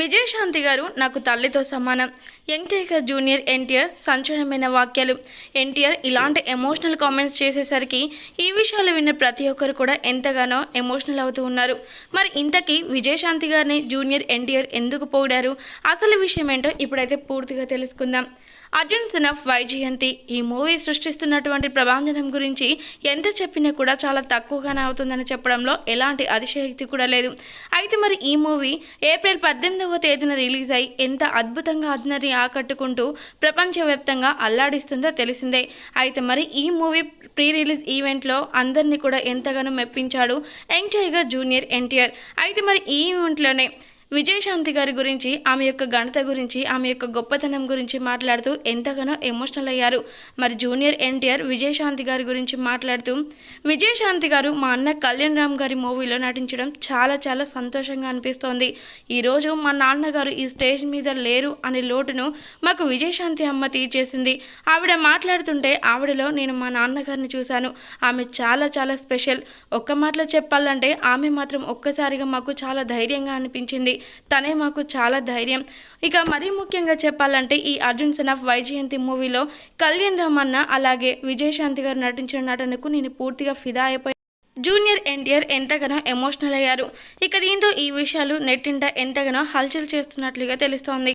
విజయశాంతి గారు నాకు తల్లితో సమానం. యంగ్ జూనియర్ ఎన్టీఆర్ సంచలనమైన వాక్యాలు. ఎన్టీఆర్ ఇలాంటి ఎమోషనల్ కామెంట్స్ చేసేసరికి ఈ విషయాలు విన్న ప్రతి ఒక్కరు కూడా ఎంతగానో ఎమోషనల్ అవుతూ ఉన్నారు. మరి ఇంతకీ విజయశాంతి గారిని జూనియర్ ఎన్టీఆర్ ఎందుకు పోడారు అసలు విషయం ఏంటో ఇప్పుడైతే పూర్తిగా తెలుసుకుందాం. అర్జున్ సన్ ఆఫ్ వైజయంతి ఈ మూవీ సృష్టిస్తున్నటువంటి ప్రభాంజనం గురించి ఎంత చెప్పినా కూడా చాలా తక్కువగానే అవుతుందని చెప్పడంలో ఎలాంటి అతిశయోక్తి కూడా లేదు. అయితే మరి ఈ మూవీ ఏప్రిల్ పద్దెనిమిదవ తేదీన రిలీజ్ అయి ఎంత అద్భుతంగా అందరినీ ఆకట్టుకుంటూ ప్రపంచవ్యాప్తంగా అల్లాడిస్తుందో తెలిసిందే. అయితే మరి ఈ మూవీ ప్రీ రిలీజ్ ఈవెంట్లో అందరినీ కూడా ఎంతగానో మెప్పించాడు యంగ్ టైగర్ జూనియర్ ఎన్టీఆర్. అయితే మరి ఈ ఈవెంట్లోనే విజయశాంతి గారి గురించి ఆమె యొక్క ఘనత గురించి ఆమె యొక్క గొప్పతనం గురించి మాట్లాడుతూ ఎంతగానో ఎమోషనల్ అయ్యారు. మరి జూనియర్ ఎన్టీఆర్ విజయశాంతి గారి గురించి మాట్లాడుతూ విజయశాంతి గారు మా అన్న కళ్యాణ్ రామ్ గారి మూవీలో నటించడం చాలా చాలా సంతోషంగా అనిపిస్తోంది. ఈరోజు మా నాన్నగారు ఈ స్టేజ్ మీద లేరు అనే లోటును మాకు విజయశాంతి అమ్మ తీర్చేసింది. ఆవిడ మాట్లాడుతుంటే ఆవిడలో నేను మా నాన్నగారిని చూశాను. ఆమె చాలా చాలా స్పెషల్. ఒక్క మాటలో చెప్పాలంటే ఆమె మాత్రం ఒక్కసారిగా మాకు చాలా ధైర్యంగా అనిపించింది. తనే మాకు చాలా ధైర్యం. ఇక మరీ ముఖ్యంగా చెప్పాలంటే ఈ అర్జున్ సన్ ఆఫ్ వైజయంతి మూవీలో కళ్యాణ్ రామన్న అలాగే విజయశాంతి గారు నటించిన నటనకు నేను పూర్తిగా ఫిదా అయిపోయి. జూనియర్ ఎన్టీఆర్ ఎంతగానో ఎమోషనల్ అయ్యారు. ఇక దీంతో ఈ విషయాలు నెట్టింట ఎంతగానో హల్చల్ చేస్తున్నట్లుగా తెలుస్తోంది.